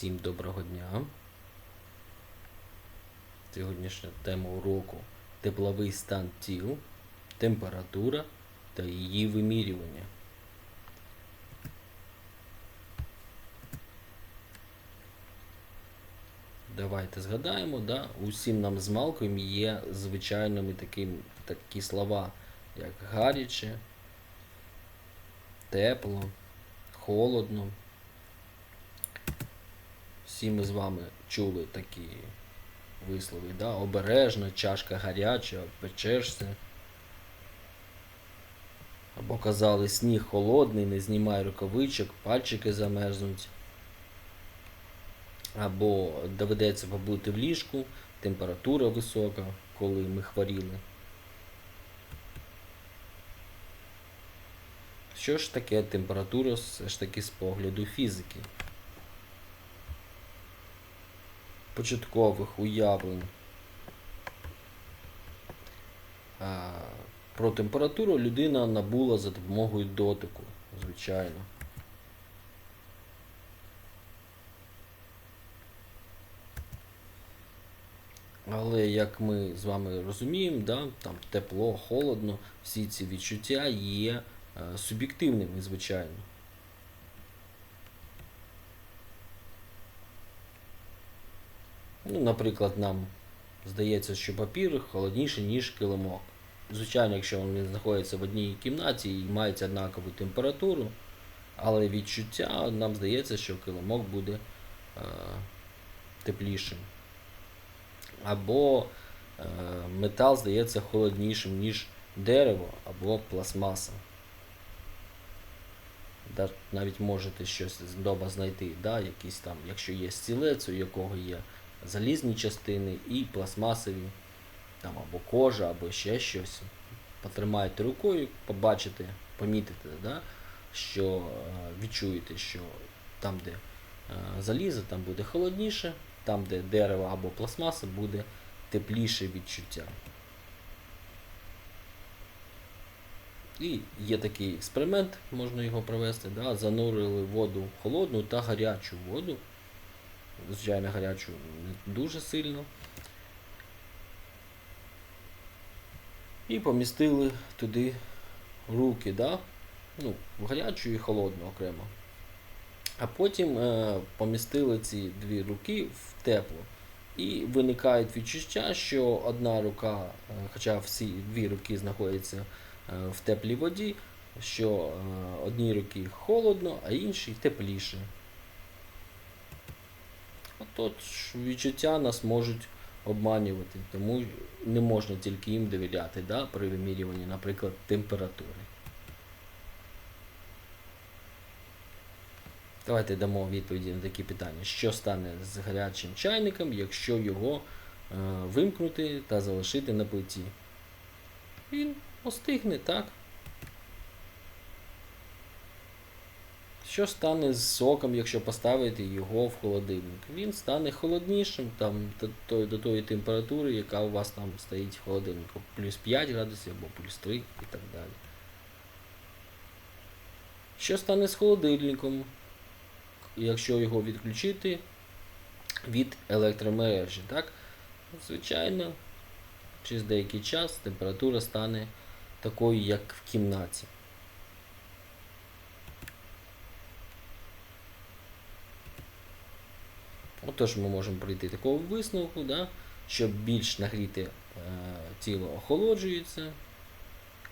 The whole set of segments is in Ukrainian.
Всім доброго дня. Сьогоднішня тема уроку тепловий стан тіл, температура та її вимірювання. Давайте згадаємо, да? усім нам з Малком є звичайними таким, такі слова, як гаряче, тепло, холодно. Всі ми з вами чули такі вислови, да? обережно, чашка гаряча, печешся. Або казали сніг холодний, не знімай рукавичок, пальчики замерзнуть. Або доведеться побути в ліжку, температура висока, коли ми хворіли. Що ж таке температура все ж таки з погляду фізики? Початкових уявлень про температуру людина набула за допомогою дотику, звичайно. Але як ми з вами розуміємо, да, там тепло, холодно, всі ці відчуття є е, суб'єктивними, звичайно. Наприклад, нам здається, що папір холодніший, ніж килимок. Звичайно, якщо він знаходиться в одній кімнаті і мається однакову температуру, але відчуття нам здається, що килимок буде е, теплішим. Або е, метал здається холоднішим, ніж дерево або пластмаса. Навіть можете щось вдома знайти, да, якісь там, якщо є стілець, у якого є залізні частини і пластмасові, там або кожа, або ще щось. Потримаєте рукою, побачите, помітите, да, що е, відчуєте, що там, де е, залізо, там буде холодніше, там, де дерево або пластмаса, буде тепліше відчуття. І є такий експеримент, можна його провести. Да? Занурили воду холодну та гарячу воду. Звичайно, гарячу не дуже сильно. І помістили туди руки, да? ну, гарячу і холодну окремо. А потім е, помістили ці дві руки в тепло. І виникають відчуття, що одна рука, е, хоча всі дві руки знаходяться е, в теплій воді, що е, одній руки холодно, а іншій тепліше. Отож відчуття нас можуть обманювати, тому не можна тільки їм довіряти да, при вимірюванні, наприклад, температури. Давайте дамо відповіді на такі питання. Що стане з гарячим чайником, якщо його е, вимкнути та залишити на плиті? Він остигне, так? Що стане з соком, якщо поставити його в холодильник? Він стане холоднішим там, до, до, тої температури, яка у вас там стоїть в холодильнику. Плюс 5 градусів або плюс 3 і так далі. Що стане з холодильником, якщо його відключити від електромережі? Так? Звичайно, через деякий час температура стане такою, як в кімнаті. Отож ми можемо прийти такого висновку, да, що більш нагріте е, тіло охолоджується,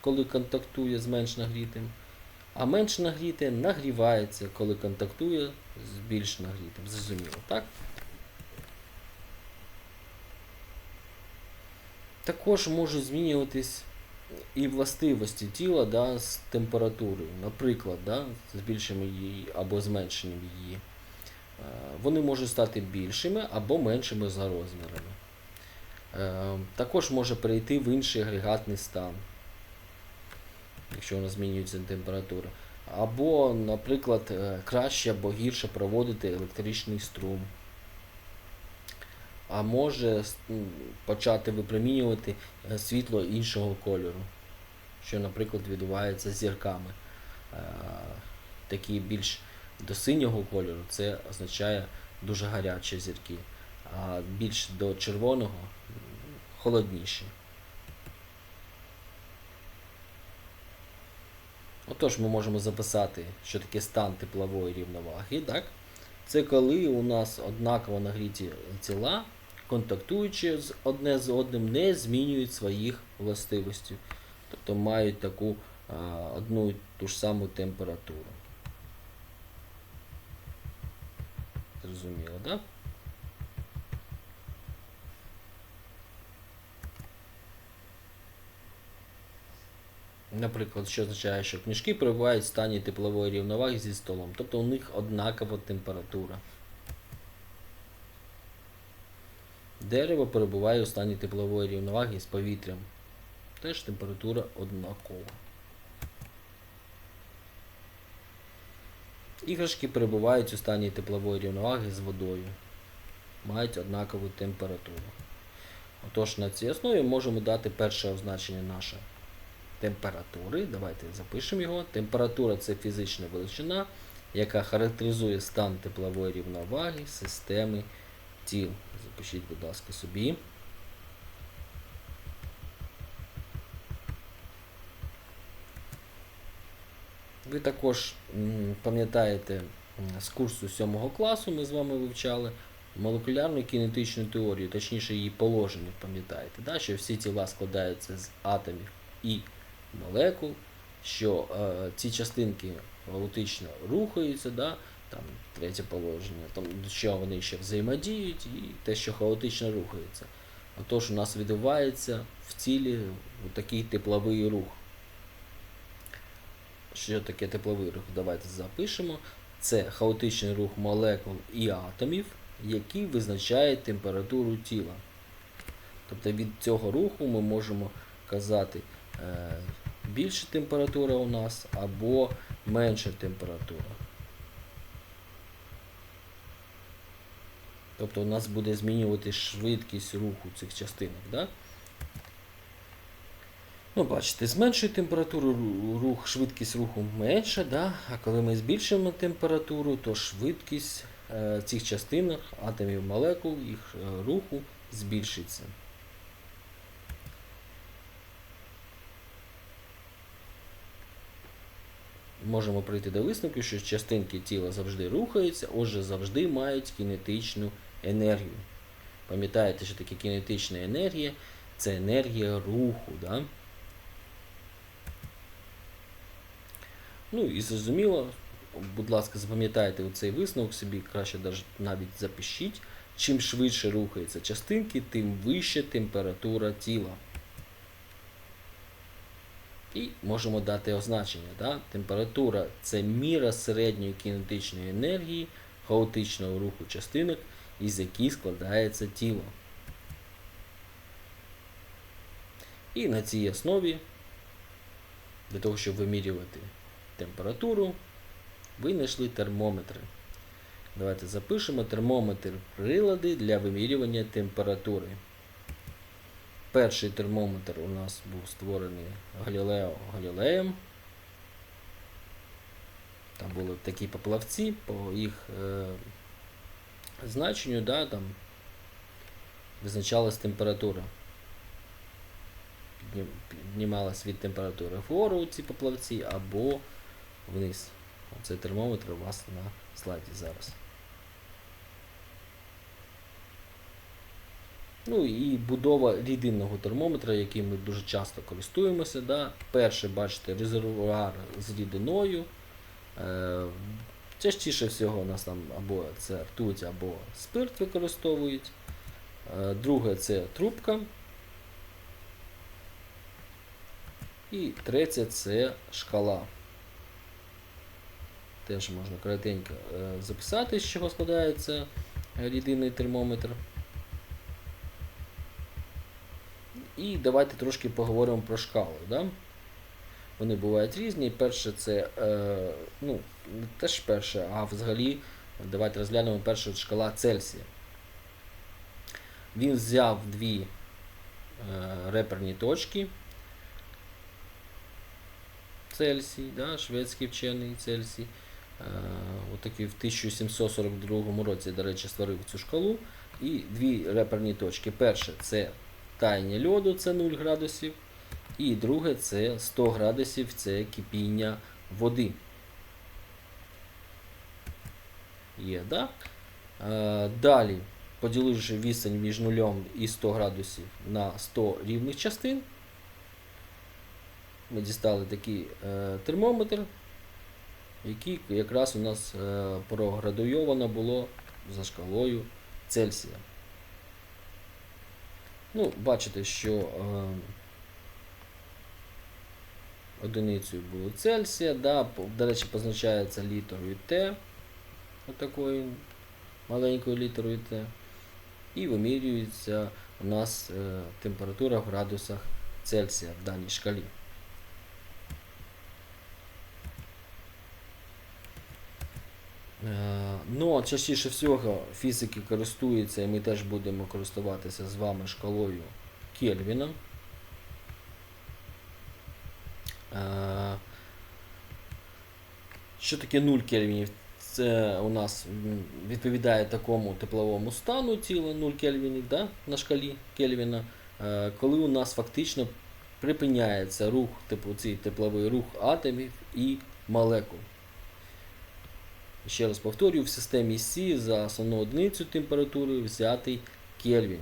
коли контактує з менш нагрітим, а менш нагріте нагрівається, коли контактує з більш нагрітим. Зрозуміло, так? Також можуть змінюватись і властивості тіла да, з температурою, наприклад, да, збільшенням її або зменшенням її. Е, Вони можуть стати більшими або меншими за розмірами. Е, Також може перейти в інший агрегатний стан, якщо вона змінюється температура. Або, наприклад, е, краще або гірше проводити електричний струм. А може почати випромінювати світло іншого кольору, що, наприклад, відбувається з зірками. Такі більш до синього кольору, це означає дуже гарячі зірки, а більш до червоного холодніші. Отож, ми можемо записати, що таке стан теплової рівноваги. Так? Це коли у нас однаково нагріті тіла, контактуючи з одне з одним, не змінюють своїх властивостей. Тобто мають таку а, одну і ту ж саму температуру. Зрозуміло, так? Да? Наприклад, що означає, що книжки перебувають в стані теплової рівноваги зі столом, тобто у них однакова температура. Дерево перебуває у стані теплової рівноваги з повітрям. Теж температура однакова. Іграшки перебувають у стані теплової рівноваги з водою. Мають однакову температуру. Отож, на цій основі можемо дати перше означення наше температури. Давайте запишемо його. Температура це фізична величина, яка характеризує стан теплової рівноваги системи тіл. Запишіть, будь ласка, собі. Ви також пам'ятаєте з курсу 7 класу, ми з вами вивчали молекулярну кінетичну теорію, точніше її положення, пам'ятаєте, да? що всі тіла складаються з атомів і молекул, що е, ці частинки хаотично рухаються, да? там третє положення, там, чого вони ще взаємодіють, і те, що хаотично рухається. Отож, у нас відбувається в тілі такий тепловий рух. Що таке тепловий рух? Давайте запишемо. Це хаотичний рух молекул і атомів, який визначає температуру тіла. Тобто від цього руху ми можемо казати е, більша температура у нас або менша температура. Тобто у нас буде змінювати швидкість руху цих частинок. Да? Ну, бачите, з меншою температурою рух, швидкість руху менша, да? а коли ми збільшуємо температуру, то швидкість е, цих частинок, атомів молекул, їх е, руху збільшиться. Можемо прийти до висновку, що частинки тіла завжди рухаються, отже, завжди мають кінетичну енергію. Пам'ятаєте, що таке кінетична енергія? Це енергія руху. Да? Ну і зрозуміло, будь ласка, запам'ятайте цей висновок собі, краще навіть запишіть. Чим швидше рухаються частинки, тим вища температура тіла. І можемо дати означення. Да? Температура це міра середньої кінетичної енергії, хаотичного руху частинок, із яких складається тіло. І на цій основі, для того, щоб вимірювати температуру, винайшли термометри. Давайте запишемо термометр прилади для вимірювання температури. Перший термометр у нас був створений Галілео Галілеєм. Там були такі поплавці, по їх е, значенню, да, там визначалась температура. Піднімалась від температури вгору ці поплавці або вниз. Оцей термометр у вас на слайді зараз. Ну і будова рідинного термометра, яким ми дуже часто користуємося. Да. Перше, бачите, резервуар з рідиною. Е, частіше всього у нас там або це ртуть, або спирт використовують. Е, друге це трубка. І третє це шкала. Теж можна коротенько е, записати, з чого складається рідинний термометр. І давайте трошки поговоримо про шкали. Да? Вони бувають різні. Перше це, е, ну, не теж перше, а взагалі, давайте розглянемо першу шкала Цельсія. Він взяв дві е, реперні точки. Цельсій, да, шведський вчений Цельсій. Отакий в 1742 році, до речі, створив цю шкалу. І дві реперні точки. Перше це таяння льоду, це 0 градусів. І друге це 100 градусів, це кипіння води. Є, да? Е, далі, поділивши відстань між нулем і 100 градусів на 100 рівних частин, ми дістали такий е, термометр, який якраз у нас е, проградуйовано було за шкалою Цельсія. Ну, бачите, що е, одиницею було Цельсія, да, до речі, позначається літерою Т, отакою маленькою літерою Т. І вимірюється у нас е, температура в градусах Цельсія в даній шкалі. Ну, частіше всього фізики користуються, і ми теж будемо користуватися з вами шкалою Кельвіна. Е, Що таке 0 кельвінів? Це у нас відповідає такому тепловому стану тіла 0 кельвінів да, на шкалі Кельвіна, е, коли у нас фактично припиняється рух, типу, цей тепловий рух атомів і молекул. Ще раз повторюю, в системі Сі за основну одиницю температури взятий Кельвін.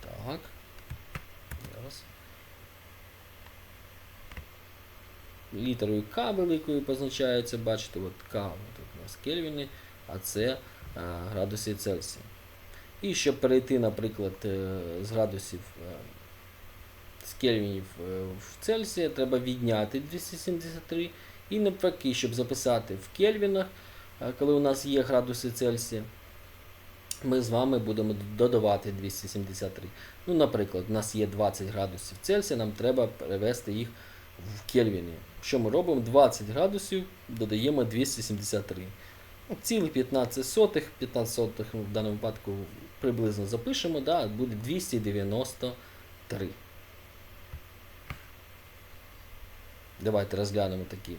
Так. Зараз. Літерою К великою позначається, бачите, от К тут у нас Кельвіни, а це а, градуси Цельсія. І щоб перейти, наприклад, е, з градусів е, з кельвінів е, в Цельсія треба відняти 273. І навпаки, щоб записати в кельвінах, е, коли у нас є градуси Цельсія, ми з вами будемо додавати 273. Ну, наприклад, у нас є 20 градусів Цельсія, нам треба перевести їх в кельвіни. Що ми робимо? 20 градусів додаємо 273. Ну, 15 сотих, 15 сотих ну, в даному випадку приблизно запишемо, да, буде 293. Давайте розглянемо такі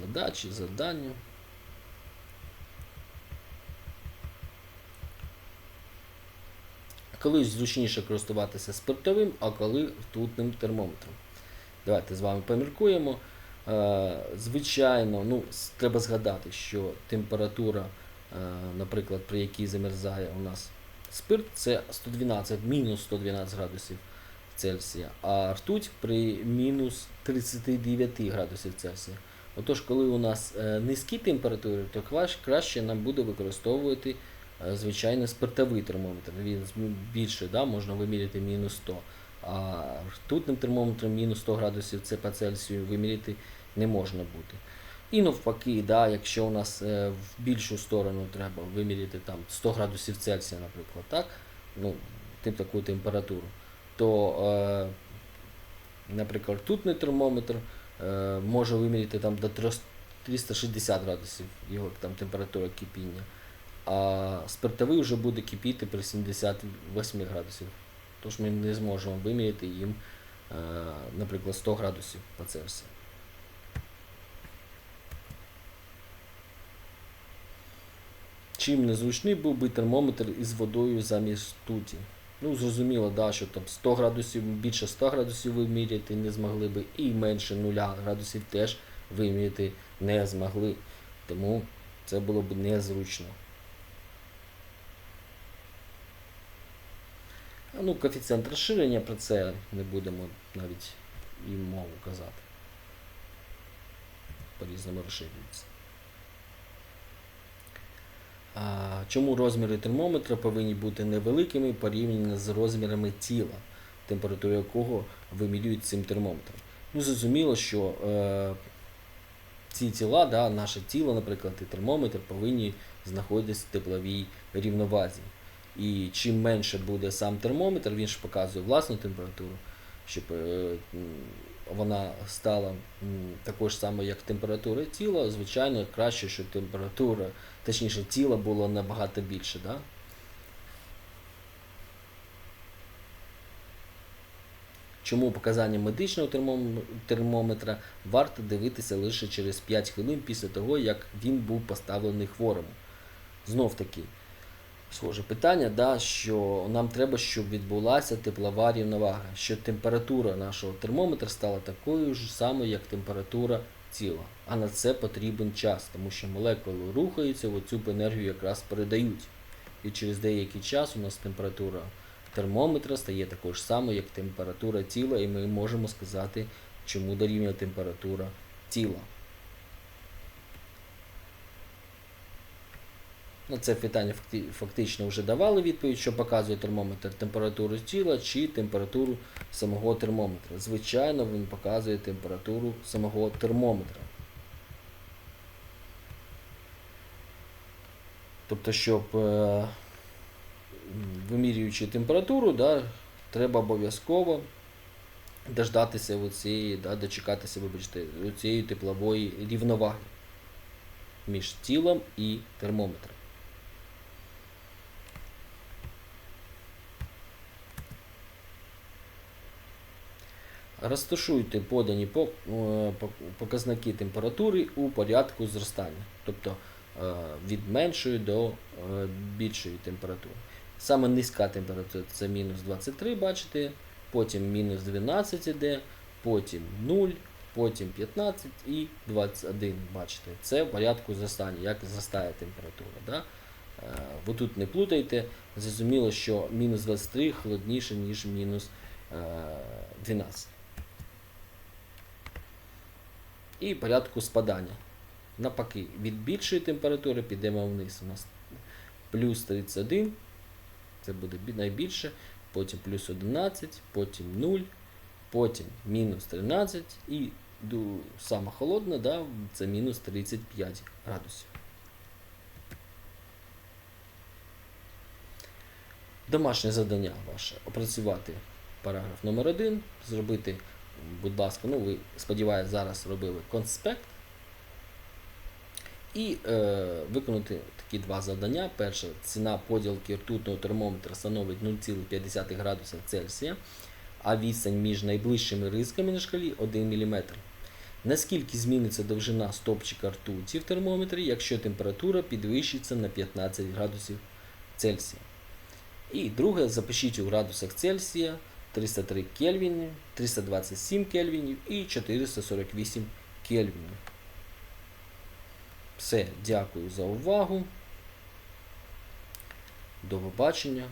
задачі, завдання. Коли зручніше користуватися спиртовим, а коли ртутним термометром. Давайте з вами поміркуємо. Е, Звичайно, ну, треба згадати, що температура, е, наприклад, при якій замерзає у нас спирт, це 112, мінус 112 градусів Цельсія, а ртуть при мінус 39 градусів Цельсія. Отож, коли у нас е, низькі температури, то краще нам буде використовувати е, звичайно спиртовий термометр. Він більше да, можна виміряти мінус 100. А ртутним термометром мінус 100 градусів це по Цельсію виміряти не можна бути. І навпаки, да, якщо у нас е, в більшу сторону треба виміряти там 100 градусів Цельсія, наприклад, так, ну, тим таку температуру, то, е, наприклад, ртутний термометр е, може виміряти там до 360 градусів його там температура кипіння, а спиртовий вже буде кипіти при 78 градусів. Тож ми не зможемо виміряти їм, е, наприклад, 100 градусів по Цельсію. Чим незручний був би термометр із водою замість ртуті. Ну, зрозуміло, да, що там 100 градусів, більше 100 градусів виміряти не змогли би, і менше 0 градусів теж виміряти не змогли. Тому це було б незручно. Ну, коефіцієнт розширення про це не будемо навіть і мову казати. По-різному розширюється. Чому розміри термометра повинні бути невеликими порівняно з розмірами тіла, температуру якого вимірюють цим термометром? Ну, зрозуміло, що е, ці тіла, да, наше тіло, наприклад, і термометр повинні знаходитися в тепловій рівновазі. І чим менше буде сам термометр, він ж показує власну температуру, щоб е, вона стала такою ж самою, як температура тіла, звичайно, краще, щоб температура, точніше, тіла було набагато більше. Да? чому показання медичного термом- термометра варто дивитися лише через 5 хвилин після того, як він був поставлений хворому. Знов таки, схоже питання, да, що нам треба, щоб відбулася теплова рівновага, щоб температура нашого термометра стала такою ж самою, як температура тіла. А на це потрібен час, тому що молекули рухаються, оцю енергію якраз передають. І через деякий час у нас температура термометра стає такою ж самою, як температура тіла, і ми можемо сказати, чому дорівнює температура тіла. На це питання фактично вже давали відповідь, що показує термометр температуру тіла чи температуру самого термометра. Звичайно, він показує температуру самого термометра. Тобто, щоб е, вимірюючи температуру, да, треба обов'язково дождатися оцієї, да, дочекатися, вибачте, цієї теплової рівноваги між тілом і термометром. Розташуйте подані по- е, по- показники температури у порядку зростання, тобто е, від меншої до е, більшої температури. Саме низька температура це мінус 23, бачите, потім мінус 12 іде, потім 0, потім 15 і 21, бачите. Це в порядку зростання, як зростає температура. Да? Ви тут не плутайте, зрозуміло, що мінус 23 холодніше, ніж мінус е, 12. І порядку спадання. Навпаки, від більшої температури підемо вниз. У нас плюс 31, це буде найбільше, потім плюс 11, потім 0, потім мінус 13 і саме холодне, да, це мінус 35 градусів. Домашнє завдання ваше опрацювати параграф номер 1 зробити, будь ласка, ну ви сподіваюся, зараз робили конспект. І е, виконати такі два завдання. Перше, ціна поділки ртутного термометра становить 0,5 градуса Цельсія, а відстань між найближчими рисками на шкалі 1 мм. Наскільки зміниться довжина стопчика ртуті в термометрі, якщо температура підвищиться на 15 градусів Цельсія? І друге, запишіть у градусах Цельсія 303 Кельвіни, 327 Кельвінів і 448 Кельвінів. Все, дякую за увагу. До побачення.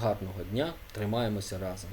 Гарного дня. Тримаємося разом.